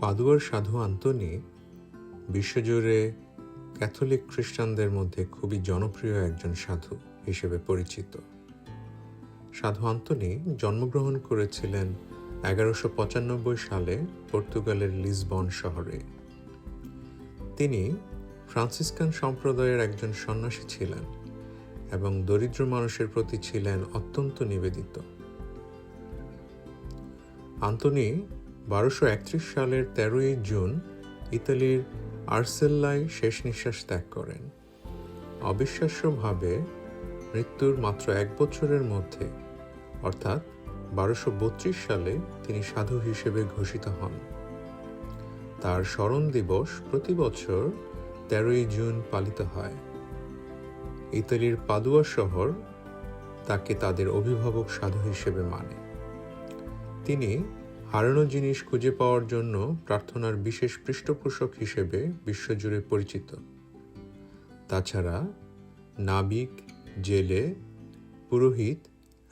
পাদুয়ার সাধু আন্তনি বিশ্বজুড়ে ক্যাথলিক খ্রিস্টানদের মধ্যে খুবই জনপ্রিয় একজন সাধু হিসেবে পরিচিত। সাধু আন্তনি জন্মগ্রহণ করেছিলেন এগারোশো পঁচানব্বই সালে পর্তুগালের লিসবন শহরে। তিনি ফ্রান্সিসকান সম্প্রদায়ের একজন সন্ন্যাসী ছিলেন এবং দরিদ্র মানুষের প্রতি ছিলেন অত্যন্ত নিবেদিত। আন্তনি বারোশো একত্রিশ সালের তেরোই জুন ইতালির আর্সেল্লায় শেষ নিঃশ্বাস ত্যাগ করেন। অবিশ্বাস্যভাবে মৃত্যুর মাত্র এক বছরের মধ্যে, অর্থাৎ বারোশো বত্রিশ সালে তিনি সাধু হিসেবে ঘোষিত হন। তার স্মরণ দিবস প্রতি বছর তেরোই জুন পালিত হয়। ইতালির পাদুয়া শহর তাকে তাদের অভিভাবক সাধু হিসেবে মানে। তিনি হারানো জিনিস খুঁজে পাওয়ার জন্য প্রার্থনার বিশেষ পৃষ্ঠপোষক হিসেবে বিশ্বজুড়ে পরিচিত। তাছাড়া নাবিক, জেলে, পুরোহিত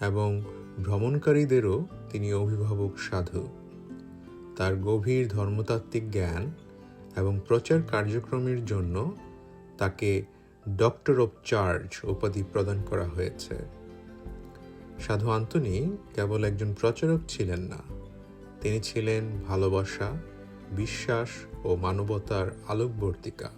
এবং ভ্রমণকারীদেরও তিনি অভিভাবক সাধু। তার গভীর ধর্মতাত্ত্বিক জ্ঞান এবং প্রচার কার্যক্রমের জন্য তাকে ডক্টর অব চার্চ উপাধি প্রদান করা হয়েছে। সাধু আন্তনি কেবল একজন প্রচারক ছিলেন না তিনি ছিলেন ভালোবাসা বিশ্বাস ও মানবতার আলোকবর্তিকা।